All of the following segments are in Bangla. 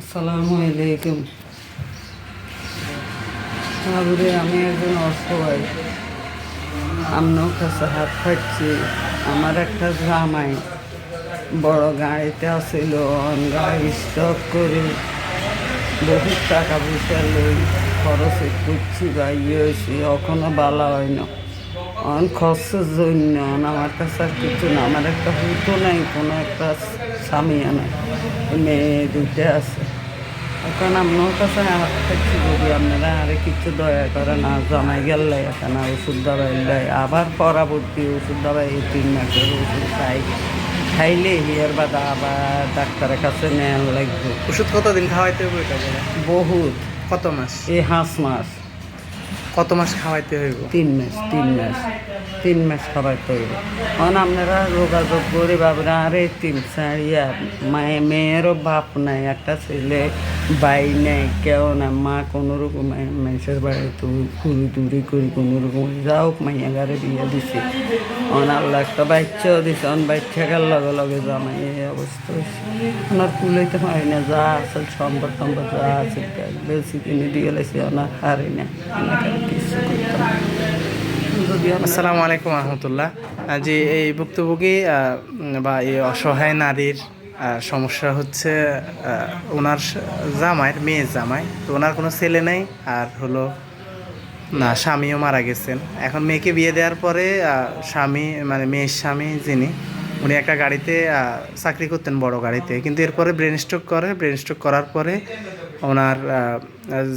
আসসালামু আলাইকুম। তারপরে আমি একজন অসহায় আপনার কাছে হাত পাচ্ছি আমার একটা জামাই। বড় গাড়িতে আসিল গাড়ি স্টক করে বহুত টাকা পয়সা লই খরচ করছি বা এখনও বালা হয় না। অন খরচের জন্য আমার কাছে আর কিছু না। আমার একটা হুতো নাই কোনো একটা স্বামীও নাই মেয়ে দুইটা আছে। এখন আপনার কাছে হাত থাকছি যদি আপনারা আরে কিছু দয়া করে না জমাই গেলে এখানে ওষুধ দাবাই দেয় আবার পরবর্তী ওষুধ দাবাই এই তিন মাসের ওষুধ খাই। খাইলে হিয়ার বাদা আবার ডাক্তারের কাছে নেওয়ার লাগবে। ওষুধ কতদিন খাওয়াইতে হবে এটা বহুত। কত মাস? এই হাঁস মাস। কত মাস খাওয়াইতে হইব? তিন মাস তিন মাস তিন মাস খাওয়াইতে হইব। কারণ আপনারা যোগাযোগ করে ভাবনা, আরে তিন সারিয়া মায়ে, মেয়েরও বাপ নাই, একটা ছেলে ভাই নেই কেউ না মা কোনো রকম মেসের বাড়ি তো ঘুরি টুরি করি কোনো রকম যাও, মাইয়া গারে বিয়ে দিছে। আল্লাহ, একটা বাচ্চাও দিছে, অন বাচ্চাকার লগে লগে জামাই, এই অবস্থা হয়েছে। ওনার কুলাইতে হয় না, যা আছে সম্পদ সম্পদ যা আছে বেশি কিনে দিয়ে গেলেছি ওনার হারি না ওনার আসসালামু আলাইকুম রহমতুল্লাহ। জি এই ভুক্তভোগী বা এই অসহায় নারীর সমস্যা হচ্ছে ওনার জামাইয়ের মেয়ের জামাই। তো ওনার কোনো ছেলে নেই, আর হলো, না, স্বামীও মারা গেছেন। এখন মেয়েকে বিয়ে দেওয়ার পরে স্বামী মানে মেয়ের স্বামী যিনি, উনি একটা গাড়িতে চাকরি করতেন বড় গাড়িতে। কিন্তু এরপরে ব্রেন স্ট্রোক করে ব্রেন স্ট্রোক করার পরে ওনার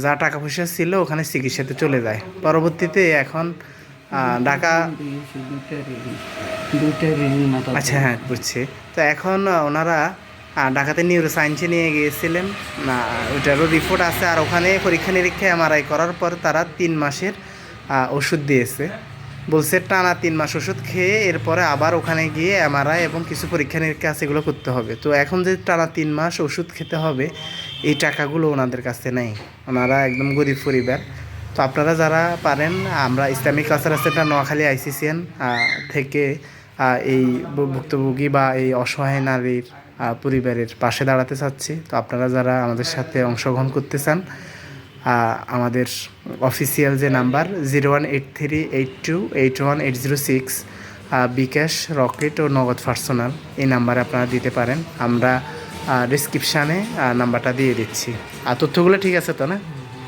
যা টাকা পয়সা ছিল ওখানে চিকিৎসাতে চলে যায়। পরবর্তীতে এখন ঢাকা আচ্ছা হ্যাঁ বুঝছি। তো এখন ওনারা ঢাকাতে নিউরো সায়েন্সে নিয়ে গিয়েছিলেন। না, ওইটারও রিপোর্ট আছে। আর ওখানে পরীক্ষা নিরীক্ষা এমআরআই করার পর তারা তিন মাসের ওষুধ দিয়েছে। বলছে টানা তিন মাস ওষুধ খেয়ে এরপরে আবার ওখানে গিয়ে এমআরআই এবং কিছু পরীক্ষা নিরীক্ষা আছে, এগুলো করতে হবে। তো এখন যে টানা তিন মাস ওষুধ খেতে হবে, এই টাকাগুলো ওনাদের কাছে নেই। ওনারা একদম গরিব পরিবার। তো আপনারা যারা পারেন, আমরা Islamic cultural centre Noakhali ICCN থেকে এই ভুক্তভোগী বা এই অসহায় নারীর পরিবারের পাশে দাঁড়াতে চাচ্ছি। তো আপনারা যারা আমাদের সাথে অংশগ্রহণ করতে চান আমাদের অফিসিয়াল যে number zero one eight three eight two eight one eight zero six bKash Rocket ও নগদ পার্সোনাল এই নাম্বারে আপনারা দিতে পারেন। আমরা ডিসক্রিপশানে নাম্বারটা দিয়ে দিচ্ছি। আর তথ্যগুলো ঠিক আছে তো না?